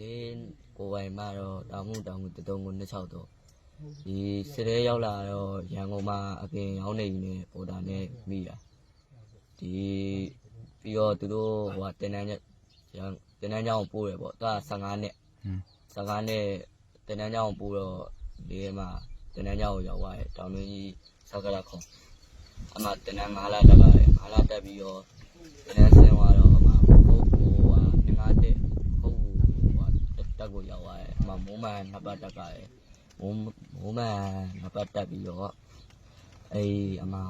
လေးကိုပိုင်မှတော့တောင်မှုတောင်မှုတုံးကို26တော့ဒီစရဲရောက်လာတော့ရန်ကုန်မှာအပြင်ရောက်နေနေပေါ်တာနဲ့မိတာဒီပြီးတော့သူတို့ဟိုကတင်တန်းရန်တင်တန်းကြောင်ပို့တယ်ပေါ့သူက15နှစ်อืม15နှစ်တင်တန်းကြောင်ပို့တော့ဒီမှာတင်တန်းကြောင်ကိုရောက်သွားတယ်တောင်တွင်းကြီးစကရခုံအမှတင်တန်း9လတက်လာတယ်9လတက်ပြီးတော့တင်တန်းဆင်းသွားတော့အမှဟုတ်ဟိုဟာငငါတက်ဟုတ်ဟိုဟာ တက်ကိုရောက်သွားတယ်အမှမိုးမှန်နှစ်ပတ်တက်လာတယ်မိုးမိုးမှန်နှစ်ပတ်တက်ပြီးတော့အေးအမှ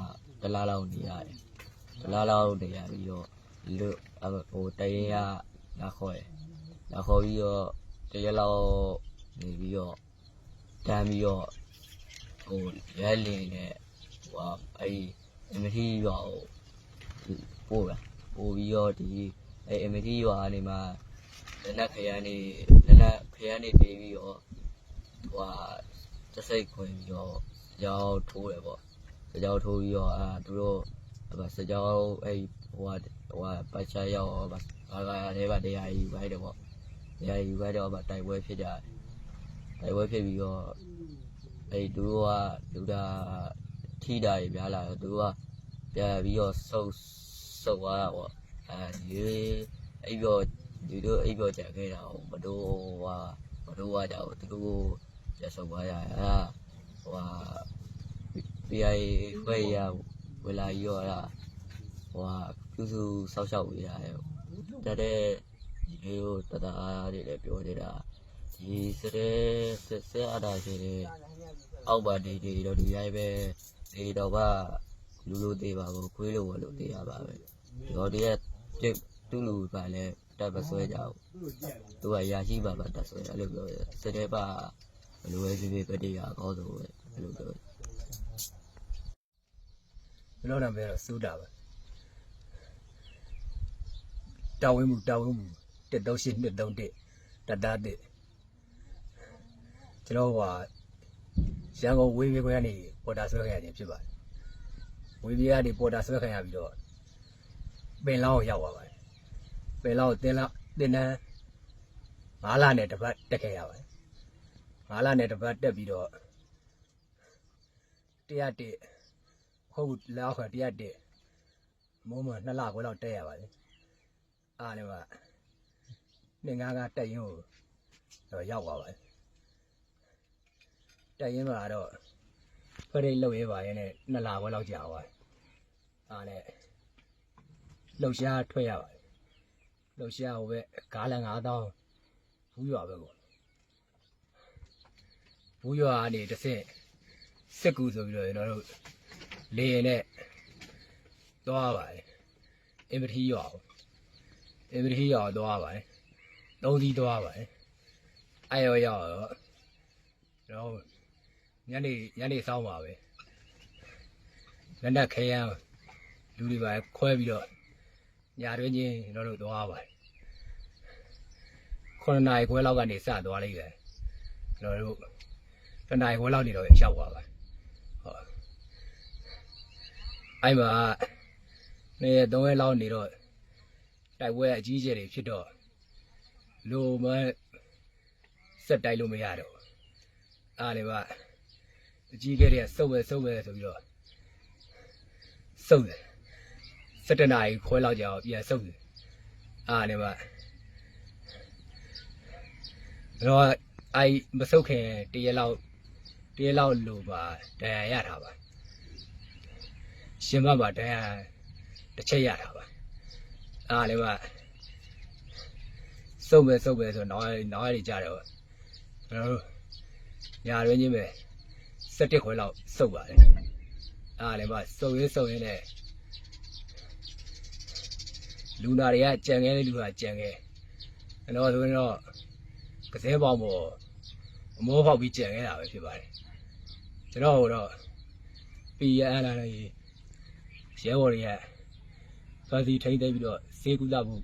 တလားလောက်နေရတယ်တလားလောက်နေရပြီးတော့လူဟိုတရင်ကလာခေါ်တယ်လာခေါ်ပြီးတော့တရက်လောက်နေပြီးတော့တန်းပြီးတော့ဟိုရဲလင်းနဲ့ဟိုအဲ့ဒီအမတီရွာကိုပို့တာပို့ပြီးတော့ဒီအဲ့အမတီရွာကနေမှလက်နက်ခရမ်းနေ လက်နက်ခရမ်းနေပေးပြီးတော့ဟိုဟာတစိတ်ခွင်ပြီးတော့ရောက်ထိုးတယ်ပေါ့ကြောက်ထိုးပြီးတော့အာသူတို့အဲ့စကြောက်အဲ့ဟိုဟာဟိုဟာပတ်ချရောက်ဘာဘာကလည်းဗတရားယူခိုင်းတယ်ပေါ့နေရာယူခဲ့တော့ဗတိုက်ပွဲဖြစ်ကြတယ်တိုက်ပွဲဖြစ်ပြီးတော့အဲ့သူတို့ကလူတာထိတာတွေများလာတော့သူတို့ကပြန်ပြီးတော့ဆုတ်ဆုတ်သွားတာပေါ့အဲဒီအဲ့ပြော ဒီတို့အဲ့ပြောကြခဲ့တာဟိုမတို့ဟာမတို့ကကြောက်သူတို့ကျဆုတ်သွားရအဲ့ဟိုဟာ PI ခွဲရဝလာကြီးရောလားဟိုဟာပြုစုဆောက်ရှောက်ဝေးရတယ်တတဲ့ဒီလိုတတအားတွေလည်းပြောနေတာဒီစတဲ့ဆက်ဆက်အတာရှိတဲ့အောက်ပါဒီဒီတော့ဒီရိုက်ပဲဒီတော့ကလူလူသေးပါဘူးခွေးလိုဝလို့သေးရပါပဲဒီတော့ဒီကပြစ်တူလူပါလဲ တက်ပဆွဲကြအောင်သူကရာရှိပါပါတက်ဆွဲအဲ့လိုပြောတယ်စတဲ့ပါဘယ်လိုပဲဖြစ်ဖြစ်ပတိရအကောင်းဆုံးပဲအဲ့လိုပြောတယ်ဘယ်လိုလဲပြောတော့စူးတာပဲတာဝင်းမှုတာဝင်းမှုတက်တော့ရှိနှစ်တုံးတက်တတ်တာတက်ကျွန်တော်ကရန်ကုန်ဝေးပြေခွဲကနေပေါ်တာဆွဲခံရခြင်းဖြစ်ပါတယ်ဝေးပြေကနေပေါ်တာဆွဲခံရပြီးတော့ပင်လောင်းကိုရောက်သွားပါတယ် ပင်လောင်းကိုတင်းလောက်တင်းတန်းငါးလနဲ့တစ်ပတ်တက်ခဲ့ရပါတယ်ငါးလနဲ့တစ်ပတ်တက်ပြီးတော့တရားတက်ဟုတ်ဘူးလောက်ခါတရားတက်မိုးမနှစ်လခွဲလောက်တက်ရပါလေအားလည်းကနေငါးကတက်ရင်ကိုတော့ရောက်သွားပါလေတက်ရင်မှာတော့ဖရိတ်လောက်ရဲပါရင်နဲ့နှစ်လခွဲလောက်ကြာသွားတယ်အားလည်းလှုပ်ရှားထွက်ရပါလေ လှုပ်ရှားဟိုပဲကားလန်9000ဘူးရွာပဲကိုဘူးရွာကနေတစ်ဆင့်စစ်ကူဆိုပြီးတော့ကျွန်တော်တို့လေရင်နဲ့သွားပါတယ်အင်ပတီရွာကိုအင်ပတီရွာကိုသွားပါတယ်သုံးစီးသွားပါတယ်အဲ့ရောရောက်တော့တော့ညနေညနေစောင်းပါပဲလက်နက်ခဲရန်လူတွေပါခွဲပြီးတော့ ညာတွင်းချင်းကျွန်တော်တို့သွားပါတယ်ခုနှစ်နာရီခွဲလောက်ကနေစသွားလိုက်တယ်ကျွန်တော်တို့တစ်နာရီခွဲလောက်နေတော့ရောက်သွားပါတယ်ဟုတ်အဲ့မှာနေရသုံးရက်လောက်နေတော့တိုက်ပွဲအကြီးအကျယ်တွေဖြစ်တော့လူမစက်တိုက်လို့မရတော့ဘူးအားလည်းကအကြီးအကဲတွေကစုပ်ပဲစုပ်ပဲဆိုပြီးတော့စုပ်တယ် စက်တနာကြီးခွဲလောက်ကြအောင်ပြန်စုပ်တယ်အားလည်းကတော့အဲ့မစုပ်ခင်တရက်လောက်တရက်လောက်လိုပါတရားရတာပါရှင်မပါတရားတစ်ချက်ရတာပါအားလည်းကစုပ်ပဲစုပ်ပဲဆိုတော့နောက်နောက်ရည်ကြတော့ကျွန်တော်တို့ညာရင်းချင်းပဲစက်တက်ခွဲလောက်စုပ်ပါတယ်အားလည်းကစုပ်ရင်းစုပ်ရင်းနဲ့ လူနာတွေကကြံခဲ့တဲ့လူကကြံခဲ့ကျွန်တော်ဆိုရင်တော့ကစဲပေါင်းပေါ်အမောဖောက်ပြီးကြံခဲ့တာပဲဖြစ်ပါတယ်ကျွန်တော်ကတော့ပြည်ရန်လာနေရဲဘော်တွေကဖန်စီထိမ့်သိမ်းပြီးတော့ဈေးကူလာမှု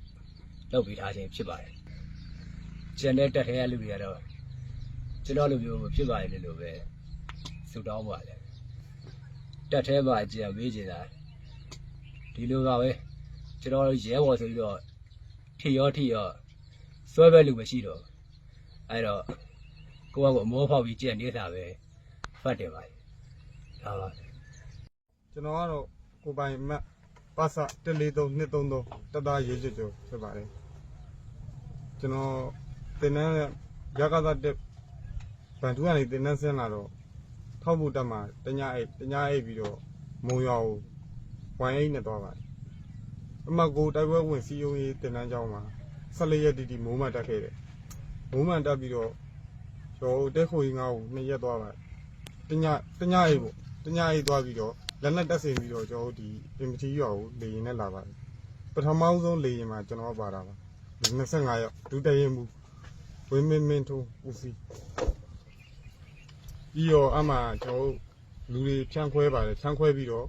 လုပ်ပေးထားခြင်းဖြစ်ပါတယ်။ကျန်တဲ့တက်ထဲရလူတွေကတော့ကျွန်တော်လိုမျိုးမဖြစ်ပါလေလို့ပဲဆုတောင်းပါလေ။တက်ထဲမှာကြံပေးကြတာဒီလိုပါပဲ ကျွန်တော်ရဲဘော်ဆိုပြီးတော့ထီရောထီရောစွဲပဲလူမရှိတော့အဲ့တော့ကိုယ့်ဘက်ကအမောဖောက်ပြီးကြက်နေတာပဲဖတ်တယ်ပါဒါပါကျွန်တော်ကတော့ကိုပိုင်မတ်ပါစ143233တတရေးချွတ်ချွတ်ဖြစ်ပါတယ်ကျွန်တော်တင်နန်းရကသာတက်ဗန်တူကနေတင်နန်းဆင်းလာတော့ထောက်ဖို့တက်မှာတညအိတ်တညအိတ်ပြီးတော့မုံရွာကိုဝိုင်းအိတ်နဲ့သွားပါတယ် အမကိုတိုက်ပွဲဝင်စီယုံရေးတင်နန်းကျောင်းမှာ14ရက်တီတီမိုးမှန်တက်ခဲ့တယ်မိုးမှန်တက်ပြီးတော့ကျွန်တော်တက်ခွေငါ့ကိုနှစ်ရက်သွားပါတယ်တညတညအိတ်ပေါ့တညအိတ်သွားပြီးတော့လက်နဲ့တက်ဆင်ပြီးတော့ကျွန်တော်တို့ဒီပင်ပတီရွာကိုလေရင်နဲ့လာပါတယ်ပထမဆုံးလေရင်မှာကျွန်တော်ပါတာပါ25ရောက်ဒုတရင်မူဝင်းမင်းမင်းတို့ဦးစီးပြီးတော့အမှကျွန်တော်တို့လူတွေဖြန့်ခွဲပါတယ်ဖြန့်ခွဲပြီးတော့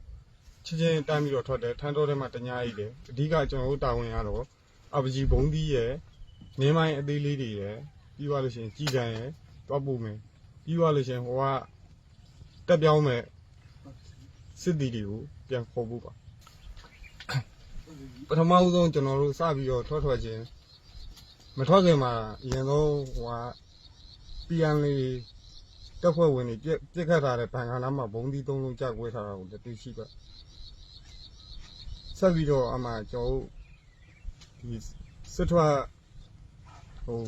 ချင်းချင်းတန်းပြီးတော့ထွက်တယ်ထန်းတော်ထဲမှာတညာအိတ်တယ်အဓိကကျွန်တော်တို့တာဝန်ရတော့အပကြီးဘုံသီးရယ်နင်းမိုင်းအသေးလေးတွေရယ်ပြီးသွားလို့ရှိရင်ကြည်ကန်ရယ်တွားပူမယ်ပြီးသွားလို့ရှိရင်ဟိုကတက်ပြောင်းမယ်စစ်တီတွေကိုပြန်ခေါ်ဖို့ပါပထမဦးဆုံးကျွန်တော်တို့စပြီးတော့ထွက်ထွက်ခြင်းမထွက်ခင်မှာအရင်ဆုံးဟိုကပြန်လေး တက်ဖွဲ့ဝင်တွေပြက်ပြက်ခတ်ထားတဲ့ဘန်ကလာမှာဘုံသီးသုံးလုံးကြောက်ွေးထားတာကိုလည်းသိရှိပါဆက်ပြီးတော့အမှကျွန်တော်တို့ဒီစစ်ထွက်ဟို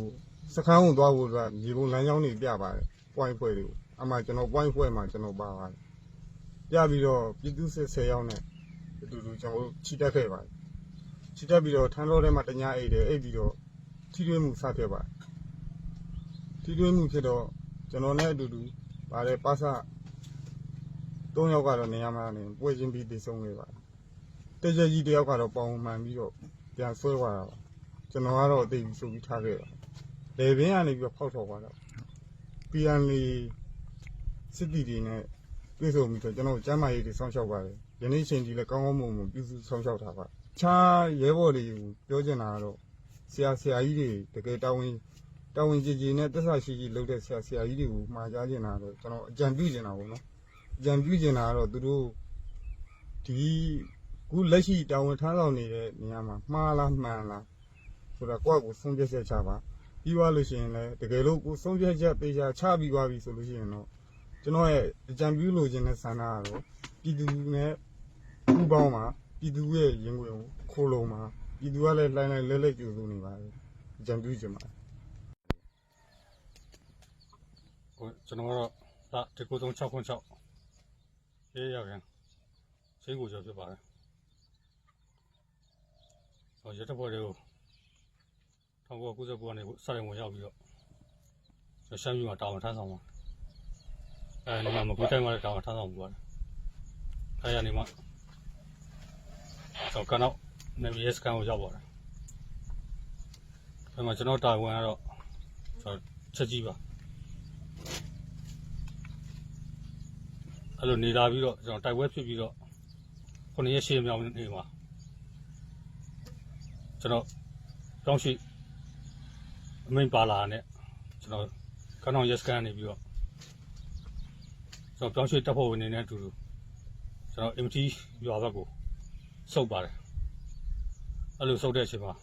စခန်းကိုသွားဖို့အတွက်မြေပုံလမ်းကြောင်းတွေပြပါတယ် point ဖွဲ့တွေကိုအမှကျွန်တော် point ဖွဲ့မှာကျွန်တော်ပါပါတယ်ပြပြီးတော့ပြည်သူစစ်10ယောက်နဲ့အတူတူကျွန်တော်တို့ခြိတက်ခဲ့ပါတယ်ခြိတက်ပြီးတော့ထန်းတော်ထဲမှာတညာအိတ်တယ်အိတ်ပြီးတော့ထိတွေ့မှုစဖြစ်ပါတယ်ထိတွေ့မှုဖြစ်တော့ ကျွန်တော်နဲ့အတူတူဗါတဲ့ပါစ3ယောက်ကတော့နေရာမှာနေပွဲချင်းပြီးတည်ဆုံးခဲ့ပါတယ်တကြကြီးတယောက်ကတော့ပေါင်မှန်ပြီးတော့ပြန်ဆွဲသွားတာပါကျွန်တော်ကတော့အသိပြီးဆိုပြီးထားခဲ့တာလေဘင်းကနေပြီးတော့ဖောက်ထော်သွားတော့ပြန်လီစစ်တီတွေနဲ့ပြေဆုံးပြီးတော့ကျွန်တော်ကျမ်းမာရေးတွေစောင့်ရှောက်ပါတယ်။ယနေ့ချိန်ကြီးလည်းကောင်းကောင်းမွန်မွန်ပြုစုစောင့်ရှောက်တာပါ။ခြားရဲဘော်တွေကိုပြောချင်တာကတော့ဆရာဆရာကြီးတွေတကယ်တာဝန် တာဝန်ကြီးကြီးနဲ့တက်ဆာရှိရှိလုပ်တဲ့ဆရာဆရာကြီးတွေကိုမှာကြားချင်တာတော့ကျွန်တော်အကြံပြုချင်တာပေါ့နော်။အကြံပြုချင်တာကတော့သူတို့ဒီခုလက်ရှိတာဝန်ထမ်းဆောင်နေတဲ့နေရာမှာမှားလားမှန်လားဆိုတော့ကိုယ့်အကိုဆုံးဖြတ်ချက်ချပါပြီးသွားလို့ရှိရင်လည်းတကယ်လို့ကိုဆုံးဖြတ်ချက်ပေးချချပြီးသွားပြီဆိုလို့ရှိရင်တော့ကျွန်တော်ရဲ့အကြံပြုလိုချင်တဲ့ဆန္ဒကတော့ပြည်သူနဲ့ပူးပေါင်းပါပြည်သူရဲ့ရင်ဝင်ကိုခိုးလုံးပါပြည်သူကလည်းလှိုင်းလှိုင်းလဲလဲကြိုးစိုးနေပါတယ်အကြံပြုချင်ပါတယ် ဟိုကျွန်တော်ကတော့ဒါတကူ36ခွန်း6ရေးရပြန်ချင်းကိုကျော်ဖြစ်ပါတယ်ဟောရတဲ့ဘော်တွေကို1999ကနေစတင်ဝင်ရောက်ပြီးတော့ကျွန်တော်ရှမ်းပြည်မှာတာဝန်ထမ်းဆောင်ပါအဲဒီမှာမကွေးတိုင်းမှာလည်းတာဝန်ထမ်းဆောင်ပြီးပါတယ်အဲရနေမှာကျွန်တော်ကတော့နေမီစကန်ကိုရောက်ပါတယ်အဲမှာကျွန်တော်တာဝန်ကတော့ကျွန်တော်ချက်ကြီးပါ အဲ့လိုနေလာပြီးတော့ကျွန်တော်တိုက်ပွဲဖြစ်ပြီးတော့ခုနှစ်ရက်ရှေ့မြောက်နေမှာကျွန်တော်တောင်းရှိအမိန်ပါလာနဲ့ကျွန်တော်ကနောင်ရက်စကန်နေပြီးတော့ကျွန်တော်တောင်းရှိတပ်ဖို့ဝင်နေတဲ့အတူတူကျွန်တော် MT ရွာဘက်ကိုစုပ်ပါတယ်အဲ့လိုစုပ်တဲ့အချိန်မှာ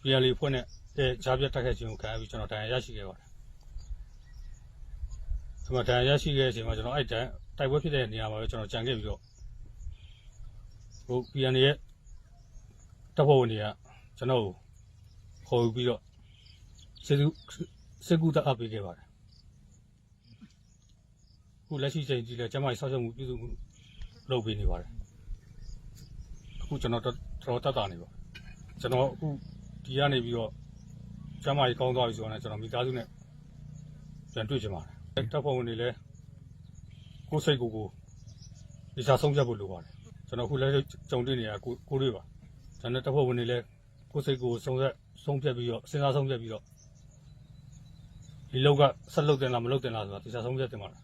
PLA ဖွဲ့နဲ့အဲဂျားပြတ်တက်ခဲ့ခြင်းကိုခံရပြီးကျွန်တော်တန်ရာရရှိခဲ့ပါတယ် ဒီမှာဒဏ်ရာရရှိခဲ့တဲ့အချိန်မှာကျွန်တော်အဲ့တန်တိုက်ပွဲဖြစ်တဲ့နေရာမှာပဲကျွန်တော်ကြံခဲ့ပြီးတော့ဟို PN ရဲ့တပ်ဖွဲ့ဝင်တွေကကျွန်တော်ကိုခေါ်ယူပြီးတော့စစ်ကူစစ်ကူတပ်အပ်ပေးခဲ့ပါတယ်ခုလက်ရှိချိန်ကြီးလဲကျမကြီးဆောက်ရှောက်မှုပြုစုမှုလုပ်ပေးနေပါတယ်အခုကျွန်တော်တော်တော်တက်တာနေပါကျွန်တော်အခုဒီကနေပြီးတော့ကျမကြီးကောင်းသွားပြီဆိုတော့ကျွန်တော်မိသားစုနဲ့ပြန်တွေ့ချင်ပါတယ် တပ်ဖွဲ့ဝင်တွေလည်းကိုယ်စိတ်ကိုယ်ကိုဒီစားဆုံးဖြတ်ဖို့လိုပါတယ်ကျွန်တော်အခုလည်းကြုံတွေ့နေရကိုကိုတွေပါကျွန်တော်တပ်ဖွဲ့ဝင်တွေလည်းကိုယ်စိတ်ကိုယ်ဆုံးဖြတ်ဆုံးဖြတ်ပြီးတော့စဉ်းစားဆုံးဖြတ်ပြီးတော့ဒီလောက်ကဆက်လုပ်တင်လားမလုပ်တင်လားဆိုတာဒီစားဆုံးဖြတ်တင်ပါလား